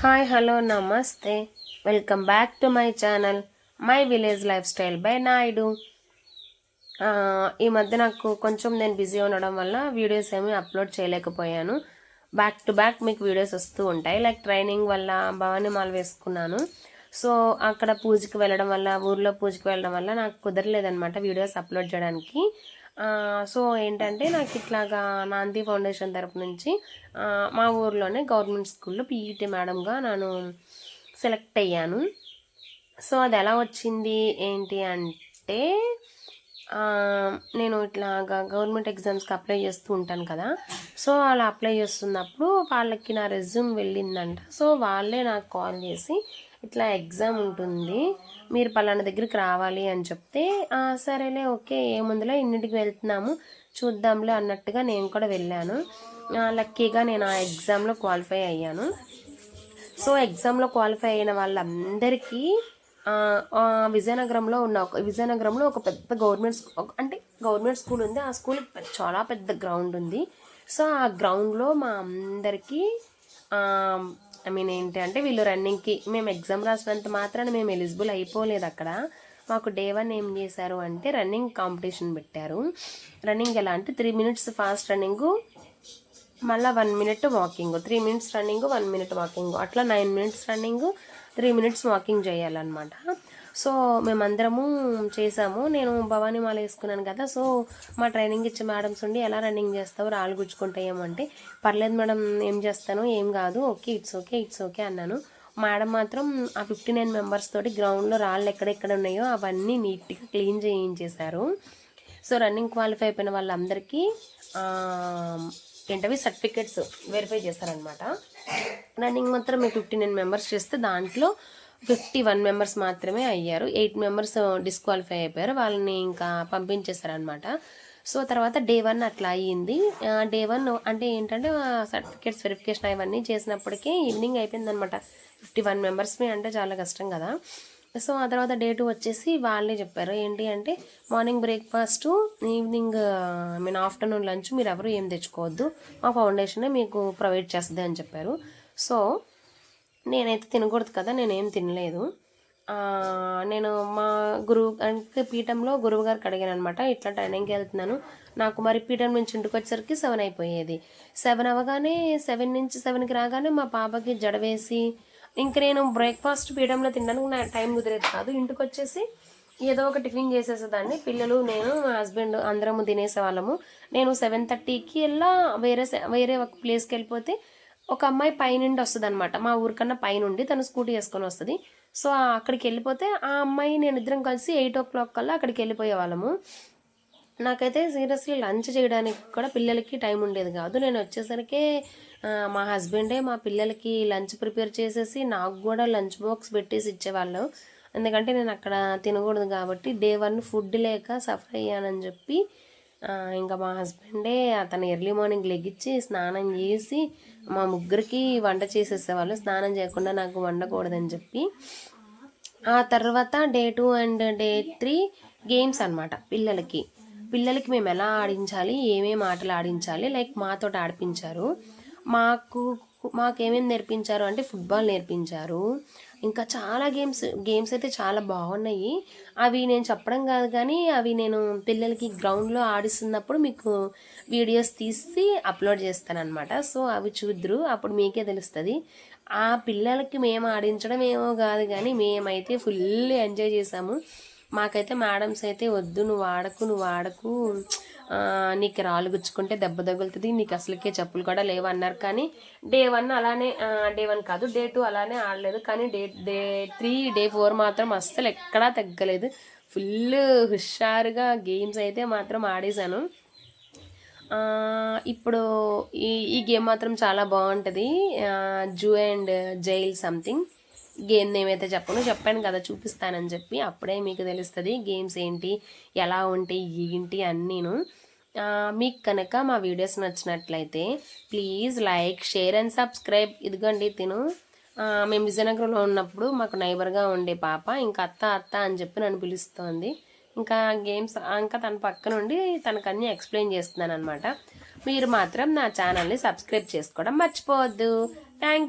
Hi hello నమస్తే. Welcome back to my channel my village lifestyle by Naidu. ఈ మధ్య నాకు కొంచెం నేను బిజీ ఉండడం వల్ల వీడియోస్ ఏమీ అప్లోడ్ చేయలేకపోయాను. బ్యాక్ టు బ్యాక్ మీకు వీడియోస్ వస్తూ ఉంటాయి. లైక్ ట్రైనింగ్ వల్ల భవానీ మాల వేసుకున్నాను. సో అక్కడ పూజకి వెళ్ళడం వల్ల ఊర్లో పూజకి వెళ్ళడం వల్ల నాకు కుదరలేదనమాట వీడియోస్ అప్లోడ్ చేయడానికి. సో ఏంటంటే నాకు ఇట్లాగా నాంది ఫౌండేషన్ తరపు నుంచి మా ఊర్లోనే గవర్నమెంట్ స్కూల్లో పీఈటీ మేడంగా నేను సెలెక్ట్ అయ్యాను. సో అది ఎలా వచ్చింది ఏంటి అంటే నేను ఇట్లాగా గవర్నమెంట్ ఎగ్జామ్స్కి అప్లై చేస్తూ ఉంటాను కదా. సో అలా అప్లై చేస్తున్నప్పుడు వాళ్ళకి నా రెజ్యూమ్ వెళ్ళిందంట. సో వాళ్ళే నాకు కాల్ చేసి ఇట్లా ఎగ్జామ్ ఉంటుంది మీరు పలానా దగ్గరికి రావాలి అని చెప్తే సరేలే ఓకే ఏముందిలే ఇన్నిటికి వెళ్తున్నాము చూద్దాంలే అన్నట్టుగా నేను కూడా వెళ్ళాను. లక్కీగా నేను ఆ ఎగ్జామ్లో క్వాలిఫై అయ్యాను. సో ఎగ్జామ్లో క్వాలిఫై అయిన వాళ్ళందరికీ విజయనగరంలో ఉన్న ఒక విజయనగరంలో ఒక పెద్ద గవర్నమెంట్ స్కూల్ అంటే గవర్నమెంట్ స్కూల్ ఉంది. ఆ స్కూల్ చాలా పెద్ద గ్రౌండ్ ఉంది. సో ఆ గ్రౌండ్లో మా అందరికీ ఐ మీన్ ఏంటి అంటే వీళ్ళు రన్నింగ్కి మేము ఎగ్జామ్ రాసినంత మాత్రాన మేము ఎలిజిబుల్ అయిపోలేదు అక్కడ. మాకు డే వన్ ఏం చేశారు అంటే రన్నింగ్ కాంపిటీషన్ పెట్టారు. రన్నింగ్ ఎలా అంటే త్రీ మినిట్స్ ఫాస్ట్ రన్నింగు మళ్ళీ one minute walking. Three minutes running one minute walking. అట్లా nine minutes running three minutes walking చేయాలన్నమాట. సో మేమందరము చేసాము. నేను భవానీ మాల వేసుకున్నాను కదా సో మా ట్రైనింగ్ ఇచ్చే మేడమ్స్ ఉండి ఎలా రన్నింగ్ చేస్తావు రాళ్ళు గుచ్చుకుంటాయేమో అంటే పర్లేదు మేడం ఏం చేస్తాను ఏం కాదు okay it's okay it's okay అన్నాను. మేడం మాత్రం ఆ ఫిఫ్టీ నైన్ మెంబర్స్ తోటి గ్రౌండ్లో రాళ్ళు ఎక్కడెక్కడ ఉన్నాయో అవన్నీ నీట్గా క్లీన్ చేయించేశారు. సో రన్నింగ్ క్వాలిఫై అయిపోయిన వాళ్ళందరికీ ఏంటవి సర్టిఫికెట్స్ వెరిఫై చేస్తారనమాట రన్నింగ్ మాత్రం మీకు ఫిఫ్టీ నైన్ మెంబర్స్ చేస్తే దాంట్లో ఫిఫ్టీ వన్ మెంబర్స్ మాత్రమే అయ్యారు. ఎయిట్ మెంబర్స్ డిస్క్వాలిఫై అయిపోయారు. వాళ్ళని ఇంకా పంపించేశారనమాట సో తర్వాత డే వన్ అట్లా అయ్యింది. డే వన్ అంటే ఏంటంటే సర్టిఫికేట్స్ వెరిఫికేషన్ అవన్నీ చేసినప్పటికీ ఈవినింగ్ అయిపోయిందనమాట ఫిఫ్టీ వన్ మెంబర్స్ని అంటే చాలా కష్టం కదా. సో ఆ తర్వాత డేట్ వచ్చేసి వాళ్ళే చెప్పారు. ఏంటి అంటే morning breakfast evening I mean afternoon lunch మీరు ఎవరు ఏం తెచ్చుకోవద్దు. మా ఫౌండేషనే మీకు ప్రొవైడ్ చేస్తుంది అని చెప్పారు. సో నేనైతే తినకూడదు కదా నేనేం తినలేదు. నేను మా గురువు అంటే పీఠంలో గురువు గారికి అడిగాను అనమాట ఇట్లా ట్రైనింగ్కి వెళ్తున్నాను. నాకు మరి పీఠం నుంచి ఇంటికి వచ్చేసరికి సెవెన్ అయిపోయేది. సెవెన్ అవ్వగానే సెవెన్ నుంచి సెవెన్కి రాగానే మా పాపకి జడ వేసి ఇంక నేను బ్రేక్ఫాస్ట్ పీయడంలో తినడానికి నా టైం కుదిరేది కాదు. ఇంటికి వచ్చేసి ఏదో ఒక టిఫిన్ చేసేసేదాన్ని. పిల్లలు నేను మా హస్బెండ్ అందరము తినేసే వాళ్ళము. నేను సెవెన్ థర్టీకి వెళ్ళా వేరే వేరే ఒక ప్లేస్కి వెళ్ళిపోతే ఒక అమ్మాయి పైనుండి వస్తుంది అనమాట మా ఊరికన్నా పైనుండి తను స్కూటీ వేసుకొని వస్తుంది. సో అక్కడికి వెళ్ళిపోతే ఆ అమ్మాయి నేను ఇద్దరం కలిసి ఎయిట్ ఓ క్లాక్ కల్లా అక్కడికి వెళ్ళిపోయే వాళ్ళము. నాకైతే సీరియస్లీ లంచ్ చేయడానికి కూడా పిల్లలకి టైం ఉండేది కాదు. నేను వచ్చేసరికి మా హస్బెండే మా పిల్లలకి లంచ్ ప్రిపేర్ చేసేసి నాకు కూడా లంచ్ బాక్స్ పెట్టేసి ఇచ్చేవాళ్ళు. ఎందుకంటే నేను అక్కడ తినకూడదు కాబట్టి డే వన్ ఫుడ్ లేక సఫర్ అయ్యానని చెప్పి ఇంకా మా హస్బెండే అతను ఎర్లీ మార్నింగ్ లెగిచ్చి స్నానం చేసి మా ముగ్గురికి వంట చేసేసేవాళ్ళు. స్నానం చేయకుండా నాకు వండకూడదని చెప్పి. ఆ తర్వాత day two and day three games అన్నమాట పిల్లలకి. పిల్లలకి మేము ఎలా ఆడించాలి ఏమేమి ఆటలు ఆడించాలి లైక్ మాతో ఆడిపించారు. మాకు మాకేమేమి నేర్పించారు అంటే ఫుట్బాల్ నేర్పించారు. ఇంకా చాలా గేమ్స్ గేమ్స్ అయితే చాలా బాగున్నాయి. అవి నేను చెప్పడం కాదు కానీ అవి నేను పిల్లలకి గ్రౌండ్లో ఆడిస్తున్నప్పుడు మీకు వీడియోస్ తీసి అప్లోడ్ చేస్తాను అనమాట సో అవి చూద్దరు అప్పుడు మీకే తెలుస్తుంది. ఆ పిల్లలకి మేము ఆడించడం ఏమో కాదు కానీ మేమైతే ఫుల్ ఎంజాయ్ చేసాము. మాకైతే మేడమ్స్ అయితే వద్దు నువ్వు వాడకు నువ్వు వాడకు నీకు రాళ్ళు గుచ్చుకుంటే దెబ్బ తగులుతుంది నీకు అసలుకే చెప్పులు కూడా లేవు అన్నారు కానీ డే వన్ అలానే డే వన్ కాదు డే టూ అలానే ఆడలేదు. కానీ day day three day four మాత్రం అస్సలు ఎక్కడా తగ్గలేదు. ఫుల్ హుషారుగా గేమ్స్ అయితే మాత్రం ఆడేశాను. ఇప్పుడు ఈ ఈ గేమ్ మాత్రం చాలా బాగుంటుంది. Zoo and jail something. Game name అయితే చెప్పను చెప్పాను కదా చూపిస్తానని చెప్పి అప్పుడే మీకు తెలుస్తుంది గేమ్స్ ఏంటి ఎలా ఉంటాయి ఏంటి అన్నీను. మీకు కనుక మా వీడియోస్ నచ్చినట్లయితే please like share and subscribe. ఇదిగోండి తిను. మేము విజయనగరంలో ఉన్నప్పుడు మాకు నైబర్గా ఉండే పాప ఇంకా అత్త అత్త అని చెప్పి నన్ను పిలుస్తోంది. ఇంకా గేమ్స్ ఇంకా తన పక్క నుండి తనకన్నీ ఎక్స్ప్లెయిన్ చేస్తున్నాను అనమాట మీరు మాత్రం నా ఛానల్ని సబ్స్క్రైబ్ చేసుకోవడం మర్చిపోవద్దు. థ్యాంక్